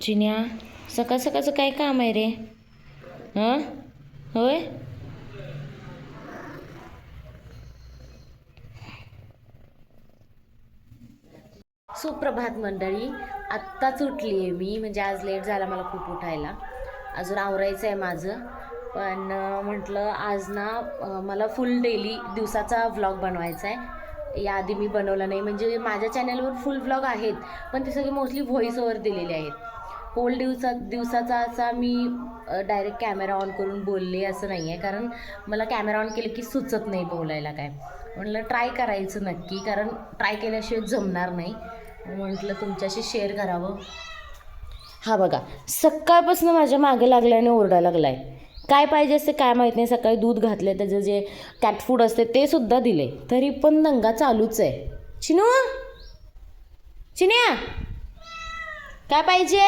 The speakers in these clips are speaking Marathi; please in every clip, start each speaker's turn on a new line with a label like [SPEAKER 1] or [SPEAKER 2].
[SPEAKER 1] चिन्या सकाळ सकाळचं काय काम आहे रे? हां? होय? सुप्रभात मंडळी आत्ताच उठली आहे मी म्हणजे आज लेट झाला मला खूप उठायला. अजून आवरायचं आहे माझं. पण म्हटलं आज ना मला फुल डेली दिवसाचा व्लॉग बनवायचा आहे. याआधी मी बनवलं नाही म्हणजे माझ्या चॅनलवर फुल व्लॉग आहेत पण ते सगळे मोस्टली व्हॉइस ओव्हर दिलेले आहेत. होल दिवसा दिवसाचा असा मी डायरेक्ट कॅमेरा ऑन करून बोलले असं नाही आहे कारण मला कॅमेरा ऑन केलं की सुचत नाही बोलायला काय. म्हटलं ट्राय करायचं नक्की. कारण ट्राय केल्याशिवाय जमणार नाही. म्हटलं तुमच्याशी शेअर करावं. हा बघा सकाळपासून माझ्या मागे लागलाय आणि लागला आहे काय पाहिजे असते काय माहीत नाही. सकाळी दूध घातले त्याचं जे कॅट फूड असते ते सुद्धा दिले तरी पण दंगा चालूच आहे. चिनू? चिन्या? काय पाहिजे?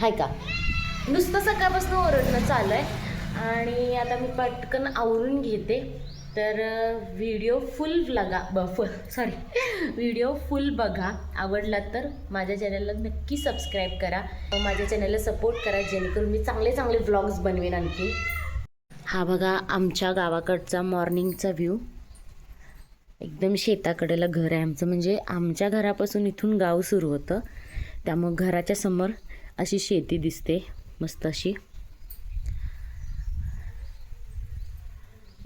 [SPEAKER 1] हाय का? नुसतं सकाळपासून ओरडणं चालू आहे आणि आता मी पटकन आवरून घेते. तर व्हिडिओ फुल बघा ब फुल सॉरी व्हिडिओ फुल बघा. आवडला तर माझ्या चॅनलला नक्की सबस्क्राईब करा. माझ्या चॅनलला सपोर्ट करा जेणेकरून मी चांगले चांगले व्लॉग्स बनवेन आणखी. हा बघा आमच्या गावाकडचा मॉर्निंगचा व्ह्यू एकदम शेताकडेला घर आहे आमचं. म्हणजे आमच्या घरापासून इथून गाव सुरू होतं. त्यामुळं घराच्या समोर अशी शेती दिसते मस्त अशी.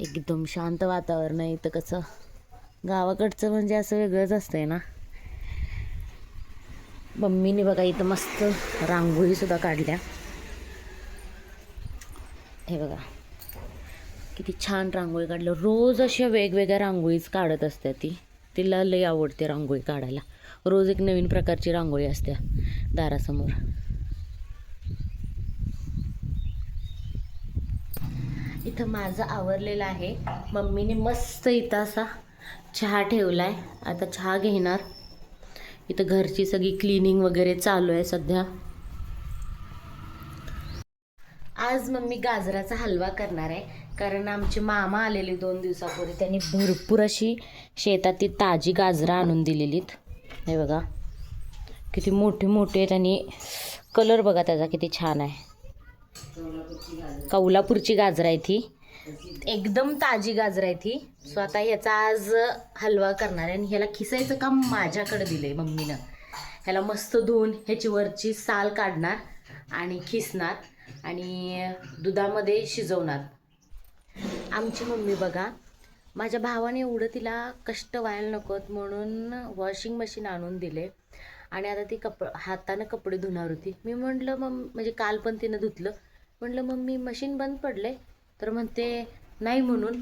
[SPEAKER 1] एकदम शांत वातावरण आहे इथं कसं. गावाकडचं म्हणजे असं वेगळंच असतंय ना. मम्मीने बघा इथं मस्त रांगोळीसुद्धा काढल्या. हे बघा. किती छान रांगोळी काढलं रोज अशा वेगवेगळ्या रांगोळीच काढत असते ती. तिला लई आवडते रांगोळी काढायला. रोज एक नवीन प्रकारची रांगोळी असते दारासमोर. इथं माझं आवरलेलं आहे. मम्मीने मस्त इथं असा चहा ठेवला आहे आता चहा घेणार. इथं घरची सगळी क्लिनिंग वगैरे चालू आहे सध्या. आज मम्मी गाजराचा हलवा करणार आहे. कारण आमचे मामा आलेले दोन दिवसापूर्वी. त्यांनी भरपूर अशी शेतातली ताजी गाजरं आणून दिलेलीत. हे बघा. किती मोठे मोठे त्यांनी कलर बघा त्याचा किती छान आहे. कौलापूरची गाजर. आहे ती. एकदम ताजी गाजर आहे ती. सो आता ह्याचा आज हलवा करणार आहे आणि ह्याला खिसायचं काम माझ्याकडे दिलंय मम्मीनं. ह्याला मस्त धुवून ह्याची वरची साल काढणार आणि खिसणार आणि दुधामध्ये शिजवणार. आमची मम्मी बघा माझ्या भावाने एवढं तिला कष्ट व्हायला नकोत म्हणून वॉशिंग मशीन आणून दिले. आणि आता ती कप हातानं कपडे धुणार होती. मी म्हटलं मग म्हणजे काल पण तिनं धुतलं. म्हटलं मम्मी मशीन बंद पडले तर म्हणते नाही म्हणून.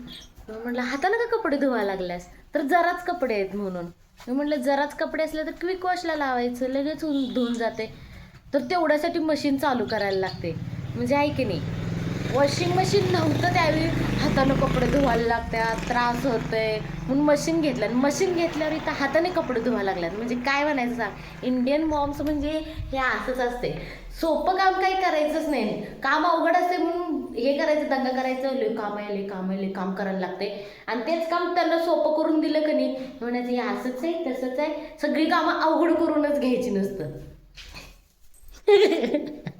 [SPEAKER 1] म्हटलं हाताला का कपडे धुवायला लागल्यास? तर जराच कपडे आहेत म्हणून. मी म्हटलं जराच कपडे असले तर क्विक वॉशला लावायचं लगेच धुवून जाते. तर तेवढ्यासाठी मशीन चालू करायला लागते. म्हणजे आहे की नाही? वॉशिंग मशीन नव्हतं त्यावेळी. हातानं कपडे धुवायला लागतात त्रास होतोय. म्हणून मशीन घेतलं. आणि मशीन घेतल्यावर इथं हाताने कपडे धुवायला लागल्यात. म्हणजे काय म्हणायचं सांग? इंडियन मॉम्स म्हणजे हे असंच असते सोपं काम काही करायचंच नाही. काम अवघड असते म्हणून हे करायचं दंगा करायचं. लय काम आहे लय काम आहे लय काम करायला लागते आणि तेच काम त्यांना सोपं करून दिलं का नाही म्हणायचं हे असंच आहे तसंच आहे. सगळी कामं अवघड करूनच घ्यायची नसतं.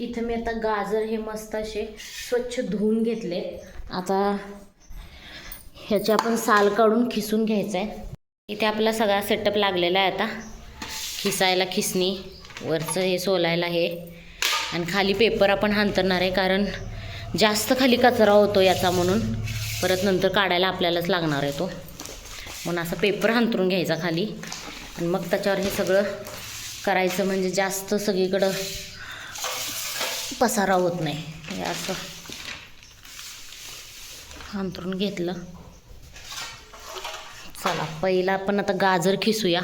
[SPEAKER 1] इथं मी आता गाजर हे मस्त असे स्वच्छ धुवून घेतले. आता ह्याचे आपण साल काढून खिसून घ्यायचं आहे इथे आपला सगळा सेटअप लागलेला आहे आता. खिसायला खिसणी वरचं हे सोलायला हे. आणि खाली पेपर आपण हांतरणार आहे कारण जास्त खाली कचरा होतो याचा म्हणून. परत नंतर काढायला आपल्यालाच लागणार आहे तो. म्हणून असा पेपर हांतरून घ्यायचा खाली. आणि मग त्याच्यावर हे सगळं करायचं म्हणजे जास्त सगळीकडं पसारा होत नाही. हे असं अंतरून घेतलं. चला पहिला आपण आता गाजर खिसूया.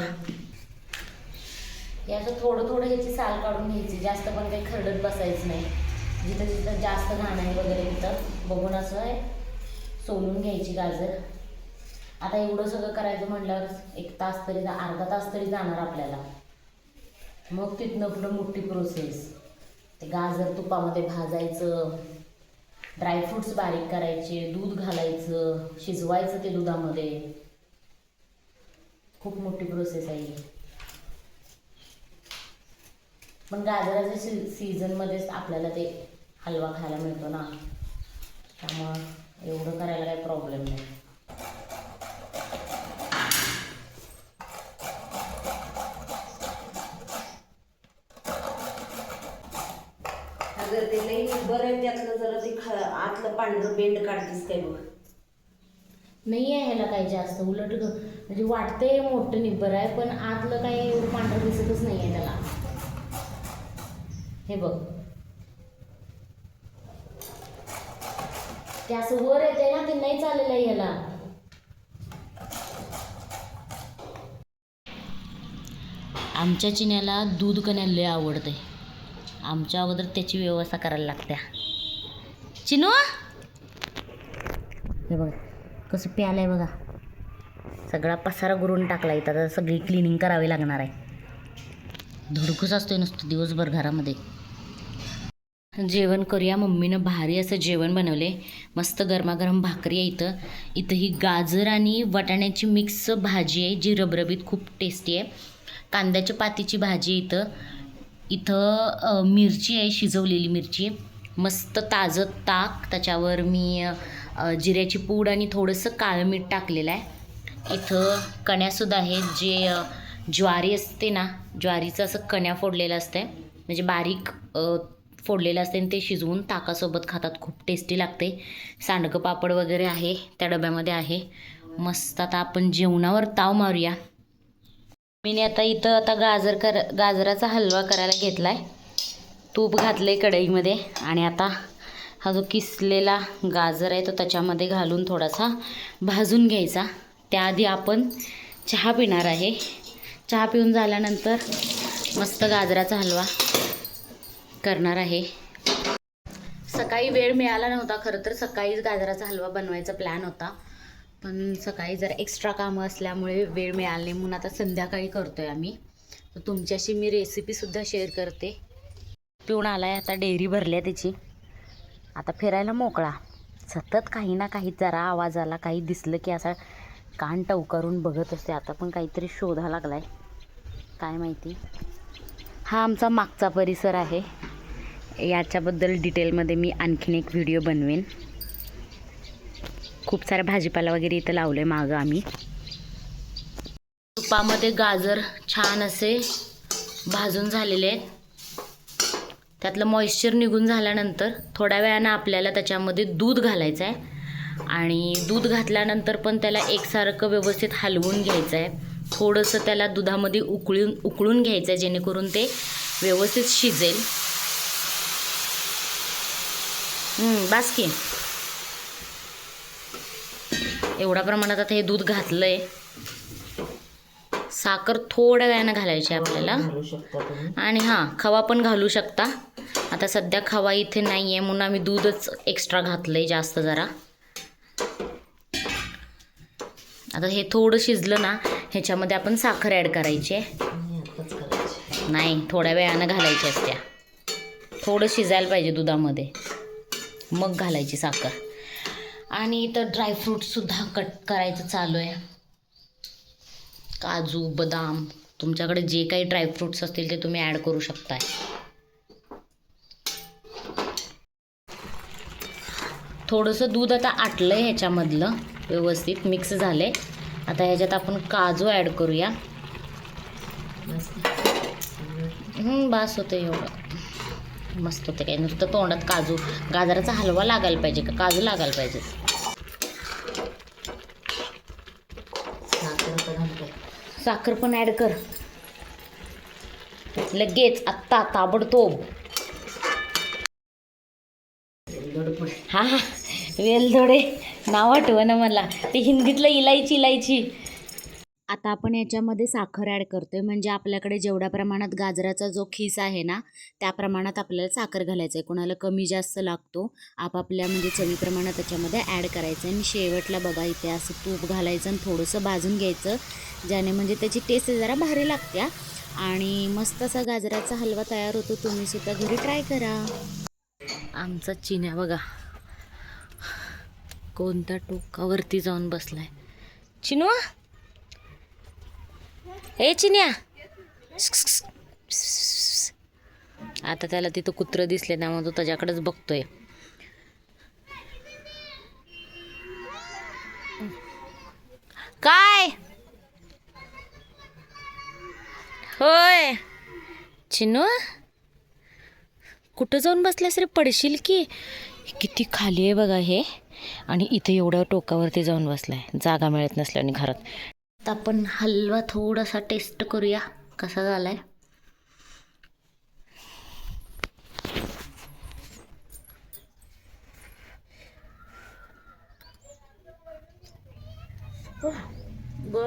[SPEAKER 1] याचं थोडं थोडं ह्याची साल काढून घ्यायची. जास्त पण काही खरडत बसायचं नाही. जिथं जिथं जास्त घाण आहे वगैरे तिथं बघून असं आहे सोलून घ्यायची गाजर. आता एवढं सगळं करायचं म्हटल्यावर एक तास तरी जा- अर्धा तास तरी जाणार आपल्याला. मग तिथनं पुढं मोठी प्रोसेस गाजर तुपामध्ये भाजायचं ड्रायफ्रूट्स बारीक करायचे दूध घालायचं शिजवायचं ते दुधामध्ये. खूप मोठी प्रोसेस आहे पण गाजराच्या सी सीझनमध्येच आपल्याला ते हलवा खायला मिळतो ना. त्यामुळं एवढं करायला काही प्रॉब्लेम नाही.
[SPEAKER 2] अगर ते लई बरं आहे त्यातलं जरा ते ख आतलं पांढरं बेंड काढतेस काय बघ.
[SPEAKER 1] नाही आहे ह्याला काही जास्त उलट ग- म्हणजे वाटतंय मोठं निब्बर आहे पण आतलं काही एवढं पांढरं दिसतच नाही आहे त्याला. हे बघ. ते असं वर येते ना ते नाही चाललेलं आहे ह्याला. आमच्या चिन्याला दूध कण्याला लय आवडते आमच्या अगोदर त्याची व्यवस्था करायला लागत्या. चिनू? हे बघा कसं प्यालं आहे बघा. सगळा पसारा गुरून टाकला इथं. आता सगळी क्लिनिंग करावी लागणार आहे. धुडकूस असतोय नुसतं दिवसभर घरामध्ये. जेवण करूया. मम्मीनं भारी असं जेवण बनवले मस्त गरमागरम भाकरी आहे इथं. इथं ही गाजर आणि वाटाण्याची मिक्स भाजी आहे जी रबरबीत खूप टेस्टी आहे. कांद्याच्या पातीची भाजी आहे इथं. इथं मिरची आहे शिजवलेली मिरची मस्त ताजं ताक त्याच्यावर मी जिऱ्याची पूड आणि थोडंसं काळं मीठ टाकलेलं आहे. इथं कण्यासुद्धा आहेत जे ज्वारी असते ना ज्वारीचं असं कण्या फोडलेलं असते म्हणजे बारीक फोडलेलं असते आणि ते शिजवून ताकासोबत खातात. खूप टेस्टी लागते सांडगं पापड वगैरे आहे त्या डब्यामध्ये आहे. मस्त आता आपण जेवणावर ताव मारूया. मीने आता इथं आता गाजर कर गाजराचा हलवा करायला घेतला आहे तूप घातलं आहे कढईमध्ये आणि आता हा जो किसलेला गाजर आहे तो त्याच्यामध्ये घालून थोडासा भाजून घ्यायचा. त्याआधी आपण चहा पिणार आहे. चहा पिऊन झाल्यानंतर मस्त गाजराचा हलवा करणार आहे. सकाळी वेळ मिळाला नव्हता खरं तर सकाळीच गाजराचा हलवा बनवायचा प्लॅन होता. पण सकाळी जरा एक्स्ट्रा कामं असल्यामुळे वेळ मिळाला नाही. म्हणून आता संध्याकाळी करतो आहे आम्ही. तर तुमच्याशी मी रेसिपीसुद्धा शेअर करते. पिऊन आला आहे आता डेअरी भरली आहे त्याची. आता फिरायला मोकळा. सतत काही ना काही जरा आवाज आला काही दिसलं की असा कान टवकारून बघत असते. आता पण काहीतरी शोधा लागला आहे काय माहिती? हा आमचा मागचा परिसर आहे. याच्याबद्दल डिटेलमध्ये मी आणखीन एक व्हिडिओ बनवेन. खूप सारा भाजीपाला वगैरे इथं लावलं आहे मागं आम्ही. तुपामध्ये गाजर छान असे भाजून झालेले आहेत. त्यातलं मॉइश्चर निघून झाल्यानंतर थोड्या वेळानं आपल्याला त्याच्यामध्ये दूध घालायचं आहे आणि दूध घातल्यानंतर पण त्याला एकसारखं व्यवस्थित हलवून घ्यायचं आहे थोडंसं त्याला दुधामध्ये उकळून उकळून घ्यायचं आहे जेणेकरून ते व्यवस्थित शिजेल. बास की. एवढ्या प्रमाणात आता हे दूध घातलं आहे साखर थोड्या वेळानं घालायची आपल्याला. आणि हां खवा पण घालू शकता. आता सध्या खवा इथे नाही आहे म्हणून आम्ही दूधच एक्स्ट्रा घातलं आहे जास्त जरा. आता हे थोडं शिजलं ना ह्याच्यामध्ये आपण साखर ॲड करायची आहे. नाही थोड्या वेळानं घालायची असत्या. थोडं शिजायला पाहिजे दुधामध्ये. मग घालायची साखर. आणि इथं ड्रायफ्रूटसुद्धा कट करायचं चालू आहे. काजू बदाम तुमच्याकडे जे काही ड्रायफ्रूट्स असतील ते तुम्ही ॲड करू शकताय. थोडंसं दूध आता आटलं आहे ह्याच्यामधलं व्यवस्थित मिक्स झालं आहे आता ह्याच्यात आपण काजू ॲड करूया.
[SPEAKER 2] बस
[SPEAKER 1] बास होते एवढं. मस्त होते काय. नुसतं तोंडात काजू. गाजराचा हलवा लागायला पाहिजे का? काजू लागायला पाहिजे.
[SPEAKER 2] साखर
[SPEAKER 1] पण ॲड कर. लगेच आत्ता ताबडतोब. हा हा. वेलदोडे. नाव आठवं ना मला. ते हिंदीतलं इलायची इलायची. आता आपण याच्यामध्ये साखर ॲड करतोय. म्हणजे आपल्याकडे जेवढ्या प्रमाणात गाजराचा जो खीस आहे ना त्या प्रमाणात आपल्याला साखर घालायचं आहे कोणाला कमी जास्त लागतो आपापल्या म्हणजे चवीप्रमाणात त्याच्यामध्ये ॲड करायचं आणि शेवटला बघा इथे असं तूप घालायचं आणि थोडंसं भाजून घ्यायचं ज्याने म्हणजे त्याची टेस्ट जरा भारी लागत्या आणि मस्त असा गाजराचा हलवा तयार होतो. तुम्ही सुद्धा घरी ट्राय करा. आमचा चिन्या बघा कोणत्या टोकावरती जाऊन बसलाय. चिनू? ए चिन्या. आता त्याला तिथं कुत्रं दिसले त्यामुळे तो त्याच्याकडेच बघतोय. काय? होय. चिनू कुठं जाऊन बसल्यास रे? पडशील की? किती खाली आहे बघा हे. आणि इथे एवढ्या टोकावरती जाऊन बसलाय. जागा मिळत नसल्याने घरात. आता आपण हलवा थोडासा टेस्ट करूया. कसा झालाय? ग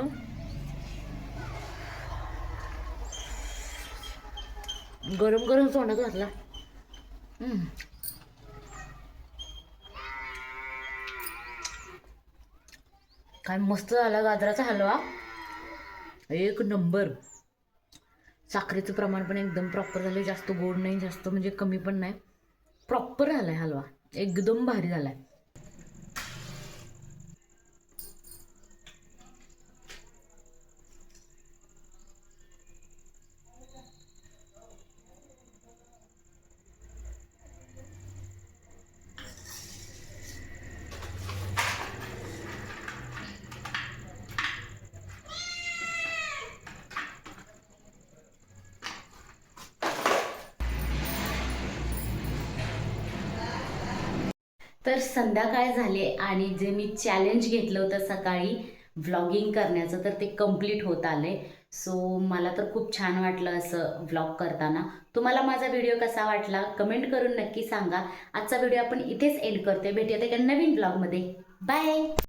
[SPEAKER 1] गरम गरम तोंडात घातला काय मस्त झाला गाजराचा हलवा. एक नंबर. साखरेचं प्रमाण पण एकदम प्रॉपर झालं जास्त गोड नाही जास्त म्हणजे कमी पण नाही. प्रॉपर झालाय हलवा. एकदम भारी झाला आहे तर संध्याकाळ झाले आणि जे मी चॅलेंज घेतलं होतं सकाळी व्लॉगिंग करण्याचं तर ते कंप्लीट होत आले सो मला तर खूप छान वाटलं असं व्लॉग करताना. तुम्हाला माझा व्हिडिओ कसा वाटला? कमेंट करून नक्की सांगा. आजचा व्हिडिओ आपण इथेच एंड करते भेटूयात एका नवीन ब्लॉगमध्ये बाय